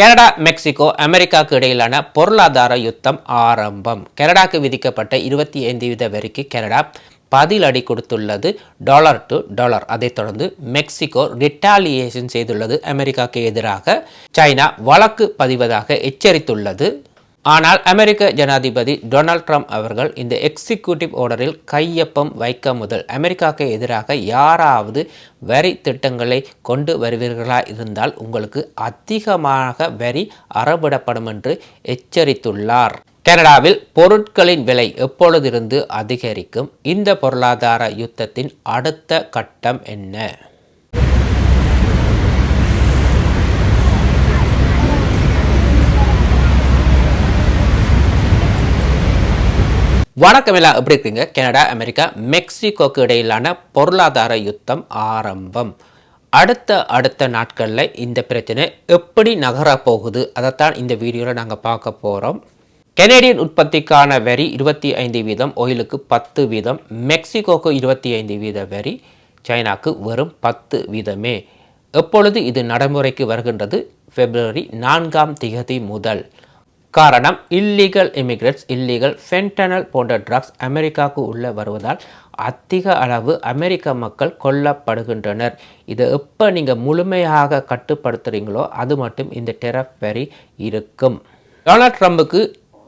Canada Mexico அமெரிக்காவுக்கு இடையிலான பொருளாதார யுத்தம் ஆரம்பம். கனடாக்கு விதிக்கப்பட்ட இருபத்தி ஐந்து வீத வரிக்கு கனடா பதில் அடி கொடுத்துள்ளது. Dollar to dollar. அதைத் தொடர்ந்து மெக்சிகோ ரிட்டாலியேஷன் செய்துள்ளது. அமெரிக்காவுக்கு எதிராக சைனா வழக்கு பதிவதாக எச்சரித்துள்ளது. ஆனால் அமெரிக்க ஜனாதிபதி டொனால்ட் ட்ரம்ப் அவர்கள் இந்த எக்ஸிக்யூட்டிவ் ஆர்டரில் கையொப்பம் வைக்க முதல் அமெரிக்காவுக்கு எதிராக யாராவது வரி திட்டங்களை கொண்டு வருவீர்களா இருந்தால் உங்களுக்கு அதிகமாக வரி அறவிடப்படும் என்று எச்சரித்துள்ளார். கனடாவில் பொருட்களின் விலை எப்பொழுதிருந்து அதிகரிக்கும்? இந்த பொருளாதார யுத்தத்தின் அடுத்த கட்டம் என்ன? வணக்கம் எல்லாம் எப்படி இருக்கீங்க? கனடா அமெரிக்கா மெக்சிகோக்கு இடையிலான பொருளாதார யுத்தம் ஆரம்பம். அடுத்த அடுத்த நாட்களில் இந்த பிரச்சனை எப்படி நகரப்போகுது அதைத்தான் இந்த வீடியோவில் நாங்கள் பார்க்க போகிறோம் கெனடியன் உற்பத்திக்கான வரி இருபத்தி ஐந்து வீதம் ஓயிலுக்கு பத்து வீதம் மெக்சிகோக்கு இருபத்தி ஐந்து வீத வரி சைனாக்கு வெறும் பத்து வீதமே. எப்பொழுது இது நடைமுறைக்கு வருகின்றது? பிப்ரவரி நான்காம் திகதி முதல். காரணம் இல்லீகல் இமிகிரண்ட்ஸ் இல்லீகல் ஃபென்டனல் போன்ற ட்ரக்ஸ் அமெரிக்காவுக்கு உள்ளே வருவதால் அதிக அளவு அமெரிக்க மக்கள் கொல்லப்படுகின்றனர். இதை எப்போ நீங்கள் முழுமையாக கட்டுப்படுத்துகிறீங்களோ அது மட்டும் இந்த டெரப்பரி இருக்கும். டொனால்ட் ட்ரம்புக்கு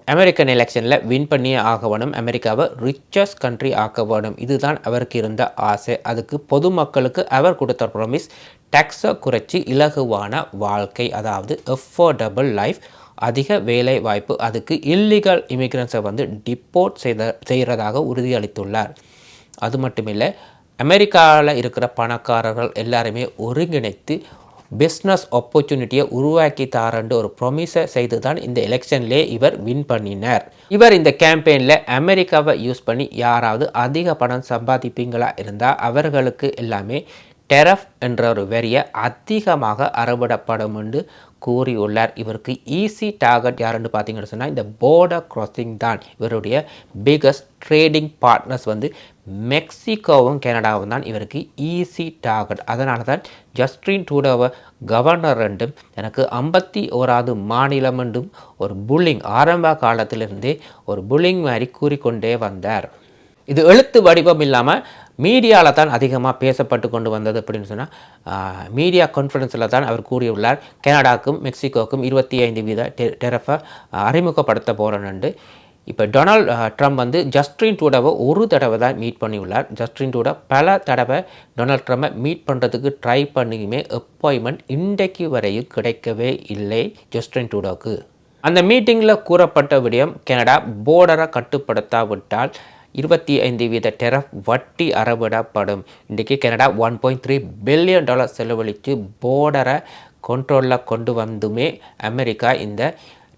அமெரிக்கன் எலெக்ஷனில் வின் பண்ணியே ஆக வேணும் அமெரிக்காவை ரிச்சஸ்ட் கண்ட்ரி ஆக்க வேணும். இதுதான் அவருக்கு இருந்த ஆசை. அதுக்கு பொதுமக்களுக்கு அவர் கொடுத்த ப்ரொமிஸ் டேக்ஸை குறைச்சி இலகுவான வாழ்க்கை அதாவது எஃபோர்டபுள் லைஃப் அதிக வேலை வாய்ப்பு அதுக்கு இல்லீகல் இமிக்ரன்ஸை வந்து டிப்போர்ட் செய்த செய்கிறதாக உறுதியளித்துள்ளார். அது மட்டுமில்லை அமெரிக்காவில் இருக்கிற பணக்காரர்கள் எல்லாருமே ஒருங்கிணைத்து பிஸ்னஸ் ஆப்பர்ச்சுனிட்டியை உருவாக்கி தாரண்டு ஒரு ப்ரொமிஸை செய்து தான் இந்த எலெக்ஷன்லேயே இவர் வின் பண்ணினார். இவர் இந்த கேம்பெயினில் அமெரிக்காவை யூஸ் பண்ணி யாராவது அதிக பணம் சம்பாதிப்பீங்களா இருந்தால் அவர்களுக்கு எல்லாமே டெரஃப் என்ற ஒரு வரியை அதிகமாக அறுபடப்படும் என்று கூறியுள்ளார். இவருக்கு ஈஸி டார்கெட் யாருன்னு பார்த்தீங்கன்னு சொன்னால் இந்த போர்டர் கிராசிங் தான். இவருடைய பிகஸ்ட் ட்ரேடிங் பார்ட்னர்ஸ் வந்து மெக்சிகோவும் கனடாவும் தான் இவருக்கு ஈஸி டார்கெட் அதனால தான் ஜஸ்டின் டூடோவை கவர்னர் என்றும் எனக்கு ஐம்பத்தி ஓராவது மாநிலம் என்றும் ஒரு புல்லிங் ஆரம்ப காலத்திலிருந்தே ஒரு புல்லிங் மாதிரி கூறிக்கொண்டே வந்தார். இது எழுத்து வடிவம் இல்லாமல் மீடியாவில் தான் அதிகமாக பேசப்பட்டு கொண்டு வந்தது அப்படின்னு சொன்னால் மீடியா கான்ஃபரன்ஸில் தான் அவர் கூறியுள்ளார். கனடாக்கும் மெக்சிகோக்கும் இருபத்தி ஐந்து வீத டெ டெரஃபை அறிமுகப்படுத்த போகிறேன்னு இப்போ டொனால்ட் ட்ரம்ப் வந்து ஜஸ்டின் டூடாவை ஒரு தடவை தான் மீட் பண்ணியுள்ளார். ஜஸ்டின் டூடா பல தடவை டொனால்ட் ட்ரம்ப்பை மீட் பண்ணுறதுக்கு ட்ரை பண்ணியுமே அப்பாயின்மெண்ட் இன்றைக்கு வரையும் கிடைக்கவே இல்லை ஜஸ்டின் டூடாவுக்கு அந்த மீட்டிங்கில் கூறப்பட்ட விடயம் கனடா போர்டரை கட்டுப்படுத்தாவிட்டால் இருபத்தி ஐந்து வீத டெரஃப் வட்டி அறவிடப்படும். இன்றைக்கு Canada one point three billion dollar செலவழித்து போர்டரை கண்ட்ரோலில் கொண்டு வந்துமே அமெரிக்கா இந்த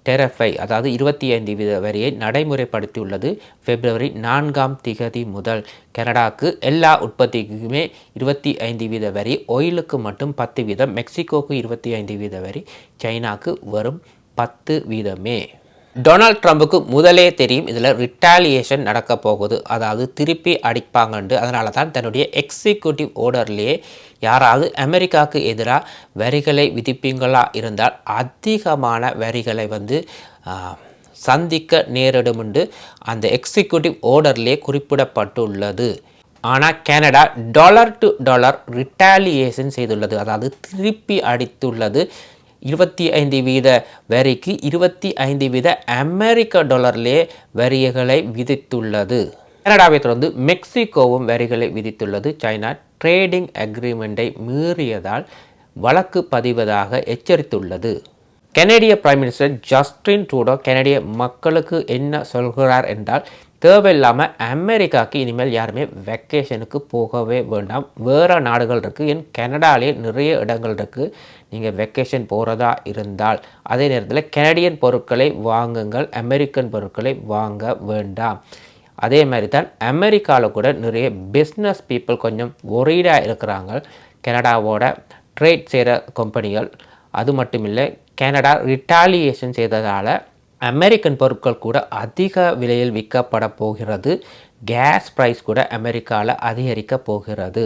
டெரஃபை அதாவது இருபத்தி ஐந்து வீத வரியை நடைமுறைப்படுத்தியுள்ளது பிப்ரவரி நான்காம் திகதி முதல். கனடாக்கு எல்லா உற்பத்திக்குமே இருபத்தி ஐந்து வீத வரி ஒயிலுக்கு மட்டும் பத்து வீதம் மெக்சிகோக்கு இருபத்தி ஐந்து வீத வரி சைனாக்கு வரும் பத்து வீதமே. டொனால்ட் ட்ரம்புக்கு முதலே தெரியும் இதில் ரிட்டாலியேஷன் நடக்க போகுது. அதாவது திருப்பி அடிப்பாங்கண்டு அதனால தான் தன்னுடைய எக்ஸிக்யூட்டிவ் ஓர்டர்லேயே யாராவது அமெரிக்காவுக்கு எதிராக வரிகளை விதிப்பீங்களா இருந்தால் அதிகமான வரிகளை வந்து சந்திக்க நேரிடும் அந்த எக்ஸிக்யூட்டிவ் ஓர்டர்லேயே குறிப்பிடப்பட்டுள்ளது. ஆனால் Canada dollar to dollar retaliation செய்துள்ளது. அதாவது திருப்பி அடித்துள்ளது இருபத்தி ஐந்து வீத வரிக்கு இருபத்தி ஐந்து வீத அமெரிக்க டாலர்லேயே வரிகளை விதித்துள்ளது. கனடாவை தொடர்ந்து மெக்சிகோவும் வரிகளை விதித்துள்ளது. சைனா ட்ரேடிங் அக்ரிமெண்ட்டை மீறியதால் வழக்கு பதிவதாக எச்சரித்துள்ளது. கெனடிய பிரைம் மினிஸ்டர் ஜஸ்டின் ட்ரூடோ கெனடிய மக்களுக்கு என்ன சொல்கிறார் என்றால் தேவையில்லாமல் அமெரிக்காவுக்கு இனிமேல் யாருமே வெக்கேஷனுக்கு போகவே வேண்டாம். வேறு நாடுகள் இருக்குது என் கனடாலே நிறைய இடங்கள் இருக்குது நீங்கள் வெக்கேஷன் போகிறதா இருந்தால் அதே நேரத்தில் கெனடியன் பொருட்களை வாங்குங்கள் அமெரிக்கன் பொருட்களை வாங்க வேண்டாம். அதே மாதிரி தான் அமெரிக்காவில் கூட நிறைய பிஸ்னஸ் பீப்புள் கொஞ்சம் ஒரீடாக இருக்கிறாங்க. கனடாவோட ட்ரேட் செய்கிற கம்பெனிகள் அது மட்டும் இல்லை கனடா ரிட்டாலியேஷன் செய்ததால் அமெரிக்கன் பொருட்கள் கூட அதிக விலையில் விற்கப்பட போகிறது. கேஸ் ப்ரைஸ் கூட அமெரிக்காவில் அதிகரிக்க போகிறது.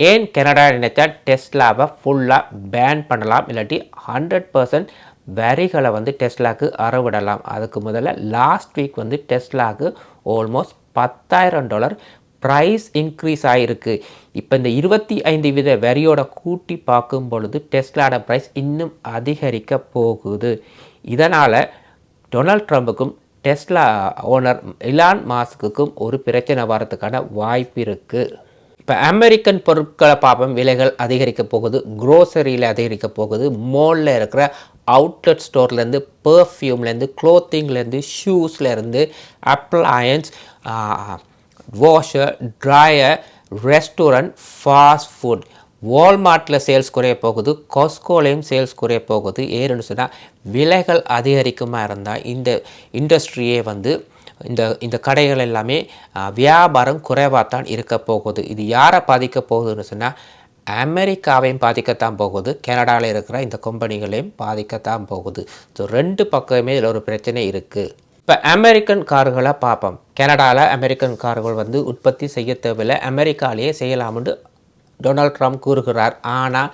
ஏன் கனடா நினைச்சா டெஸ்லாவை ஃபுல்லாக பேன் பண்ணலாம்? இல்லாட்டி ஹண்ட்ரட் பர்சன்ட் வரிகளை வந்து டெஸ்லாக்கு அறவிடலாம். அதுக்கு முதல்ல லாஸ்ட் வீக் வந்து டெஸ்லாக்கு ஆல்மோஸ்ட் பத்தாயிரம் டாலர் ப்ரைஸ் இன்க்ரீஸ் ஆகிருக்கு இப்போ இந்த இருபத்தி ஐந்து வித வரியோட கூட்டி பார்க்கும் பொழுது டெஸ்லாட ப்ரைஸ் இன்னும் அதிகரிக்க போகுது. இதனால் டொனால்ட் ட்ரம்புக்கும் டெஸ்லா ஓனர் இலான் மாஸ்க்குக்கும் ஒரு பிரச்சனை வர்றதுக்கான வாய்ப்பு இருக்குது இப்போ அமெரிக்கன் பொருட்களை பார்ப்போம். விலைகள் அதிகரிக்க போகுது க்ரோசரியில் அதிகரிக்க போகுது. மோலில் இருக்கிற அவுட்லெட் ஸ்டோர்லேருந்து பெர்ஃப்யூம்லேருந்து க்ளோத்திங்லேருந்து ஷூஸ்லேருந்து appliances washer dryer restaurant fast food வால்மார்ட்டில் sales குறைய போகுது காஸ்கோலையும் சேல்ஸ் குறைய போகுது. ஏன்னு சொன்னால் விலைகள் அதிகரிக்குமா இருந்தால் இந்த இண்டஸ்ட்ரியே வந்து இந்த இந்த கடைகள் எல்லாமே வியாபாரம் குறைவாக தான் இருக்க போகுது. இது யாரை பாதிக்க போகுதுன்னு சொன்னால் அமெரிக்காவையும் பாதிக்கத்தான் போகுது. கனடாவில் இருக்கிற இந்த கம்பெனிகளையும் பாதிக்கத்தான் போகுது. ஸோ ரெண்டு பக்கமே இதில் ஒரு பிரச்சனை இருக்குது இப்போ அமெரிக்கன் கார்களை பார்ப்போம் கனடாவில் அமெரிக்கன் கார்கள் வந்து உற்பத்தி செய்ய தேவையில்லை. அமெரிக்காலேயே செய்யலாம்னு டொனால்ட் ட்ரம்ப் கூறுகிறார். ஆனால்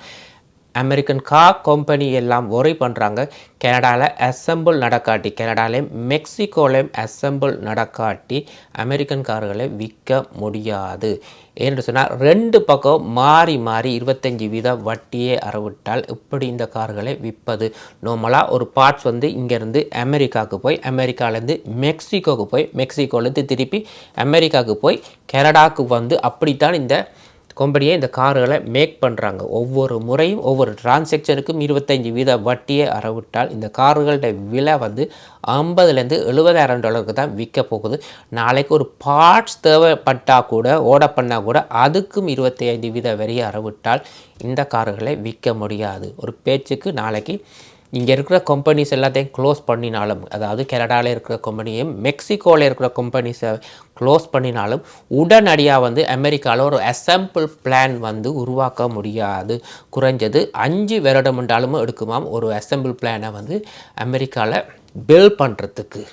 அமெரிக்கன் கார் கம்பெனி எல்லாம் ஒரே பண்ணுறாங்க கனடாவில் அசம்பிள் நடக்காட்டி கனடாலையும் மெக்சிகோலையும் அசம்பிள் நடக்காட்டி அமெரிக்கன் கார்களை விற்க முடியாது. ஏன்னு சொன்னால் ரெண்டு பக்கம் மாறி மாறி இருபத்தஞ்சி வீத வட்டியே அறவிட்டால் இப்படி இந்த கார்களை விற்பது நார்மலாக ஒரு பார்ட்ஸ் வந்து இங்கேருந்து அமெரிக்காவுக்கு போய் அமெரிக்காலேருந்து மெக்சிகோவுக்கு போய் மெக்சிகோலேருந்து திருப்பி அமெரிக்காவுக்கு போய் கனடாவுக்கு வந்து அப்படித்தான் இந்த கம்பெனியே இந்த கார்களை மேக் பண்ணுறாங்க ஒவ்வொரு முறையும் ஒவ்வொரு டிரான்சாக்ஷனுக்கும் இருபத்தஞ்சி வீத வட்டியை அறவிட்டால் இந்த கார்களோட விலை வந்து ஐம்பதுலேருந்து எழுபதாயிரம் டாலருக்கு தான் விற்க போகுது. நாளைக்கு ஒரு பார்ட்ஸ் தேவைப்பட்டால் கூட ஓட பண்ணால் கூட அதுக்கும் இருபத்தி ஐந்து வீத வரியை அறவிட்டால் இந்த கார்களை விற்க முடியாது. ஒரு பேச்சுக்கு நாளைக்கு இங்கே இருக்கிற கம்பெனிஸ் எல்லாத்தையும் க்ளோஸ் பண்ணினாலும் அதாவது கனடாவில் இருக்கிற கம்பெனியும் மெக்சிகோவில் இருக்கிற கம்பெனிஸை க்ளோஸ் பண்ணினாலும் உடனடியாக வந்து அமெரிக்காவில் ஒரு அசம்பிள் பிளான் வந்து உருவாக்க முடியாது. குறைஞ்சது அஞ்சு வருடம் என்றாலும் எடுக்குமாம் ஒரு அசம்பிள் பிளானை வந்து அமெரிக்காவில் பில் பண்ணுறதுக்கு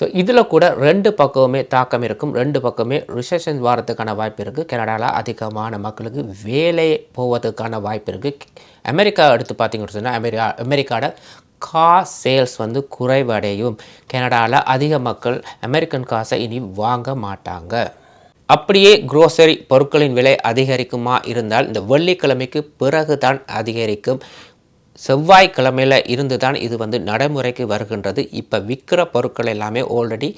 ஸோ இதில் கூட ரெண்டு பக்கமுமே தாக்கம் இருக்கும். ரெண்டு பக்கமே ரிசெஷன் வரதுக்கான வாய்ப்பு இருக்குது கனடாவில் அதிகமான மக்களுக்கு வேலை போவதுக்கான வாய்ப்பு இருக்குது அமெரிக்கா எடுத்து பார்த்தீங்கன்னு சொன்னால் அமெரிக்கா அமெரிக்காவோட கார் சேல்ஸ் வந்து குறைவடையும். கனடாவில் அதிக மக்கள் அமெரிக்கன் காசை இனி வாங்க மாட்டாங்க. அப்படியே குரோசரி பொருட்களின் விலை அதிகரிக்குமா இருந்தால் இந்த வெள்ளிக்கிழமைக்கு பிறகு தான் அதிகரிக்கும். செவ்வாய்க்கிழமையில் இருந்து தான் இது வந்து நடைமுறைக்கு வருகின்றது. இப்போ விற்கிற பொருட்கள் எல்லாமே ஆல்ரெடி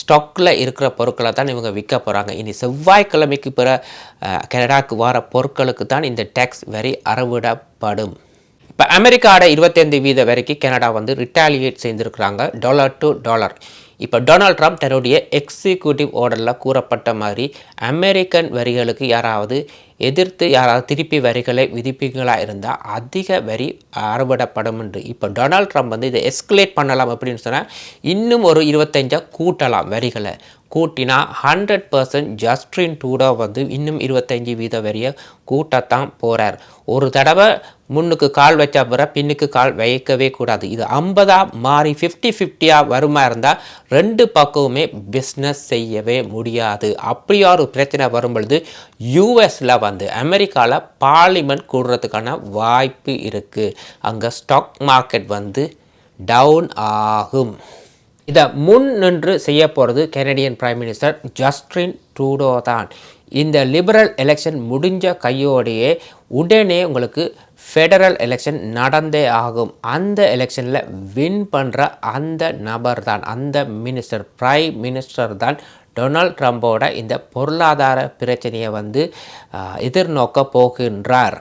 ஸ்டாக்கில் இருக்கிற பொருட்களை தான் இவங்க விற்க போகிறாங்க இனி செவ்வாய்க்கிழமைக்கு பிற கனடாக்கு வர பொருட்களுக்கு தான் இந்த டேக்ஸ் வரி அறவிடப்படும். இப்போ அமெரிக்காவோட இருபத்தைந்து வீத வரைக்கும் கனடா வந்து ரிட்டாலியேட் செய்திருக்கிறாங்க. டாலர் டு டாலர் இப்போ டொனால்ட் ட்ரம்ப் தன்னுடைய எக்ஸிக்யூட்டிவ் ஆர்டரில் கூறப்பட்ட மாதிரி அமெரிக்கன் வரிகளுக்கு யாராவது எதிர்த்து யாராவது திருப்பி வரிகளை விதிப்பீங்களாக இருந்தால் அதிக வரி அறுபடப்படும் என்று. இப்போ டொனால்ட் ட்ரம்ப் வந்து இதை எஸ்குலேட் பண்ணலாம் அப்படின்னு சொன்னால் இன்னும் ஒரு இருபத்தஞ்சா கூட்டலாம் வரிகளை. கூட்டினா ஹண்ட்ரட் பர்சன்ட் ஜஸ்டின் டூடோ வந்து இன்னும் இருபத்தஞ்சி வீத வரியை கூட்டத்தான் போகிறார் ஒரு தடவை முன்னுக்கு கால் வச்சா பிற பின்னுக்கு கால் வைக்கவே கூடாது. இது ஐம்பதாக மாறி ஃபிஃப்டி ஃபிஃப்டியாக வருமா இருந்தால் ரெண்டு பக்கமுமே பிஸ்னஸ் செய்யவே முடியாது. அப்படியா ஒரு பிரச்சனை வரும் பொழுது யூஎஸில் வந்து அமெரிக்காவில் பார்லிமெண்ட் கூடுறதுக்கான வாய்ப்பு இருக்குது அங்கே ஸ்டாக் மார்க்கெட் வந்து டவுன் ஆகும். இதை முன் நின்று செய்ய போகிறது Canadian prime minister Justin Trudeau தான். இந்த லிபரல் எலெக்ஷன் முடிஞ்ச கையோடையே உடனே உங்களுக்கு ஃபெடரல் எலெக்ஷன் நடந்தே ஆகும். அந்த எலெக்ஷனில் வின் பண்ணுற அந்த நபர் தான் அந்த மினிஸ்டர் பிரைம் மினிஸ்டர் தான் டொனால்ட் ட்ரம்போட இந்த பொருளாதார பிரச்சனையை வந்து எதிர்நோக்க போகின்றார்.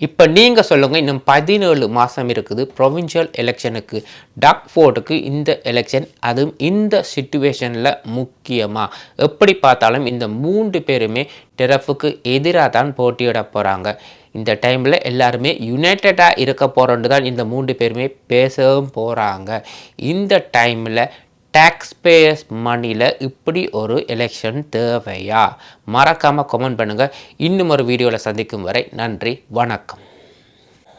இப்போ நீங்கள் சொல்லுங்கள் இன்னும் பதினேழு மாதம் இருக்குது. ப்ரொவின்ஷியல் எலெக்ஷனுக்கு டக் ஃபோர்டுக்கு இந்த எலெக்ஷன் அதுவும் இந்த சுச்சுவேஷனில் முக்கியமாக எப்படி பார்த்தாலும் இந்த மூன்று பேருமே டெரஃபுக்கு எதிராக தான் போட்டியிட போகிறாங்க இந்த டைமில் எல்லாருமே யுனைட்டடாக இருக்க போகிறோன்னு தான் இந்த மூன்று பேருமே பேசவும் போகிறாங்க இந்த டைமில் டேக்ஸ்பேயர்ஸ் மணியில் இப்படி ஒரு எலெக்ஷன் தேவையா? மறக்காமல் கமெண்ட் பண்ணுங்கள் இன்னும் ஒரு வீடியோவில் சந்திக்கும் வரை நன்றி வணக்கம்.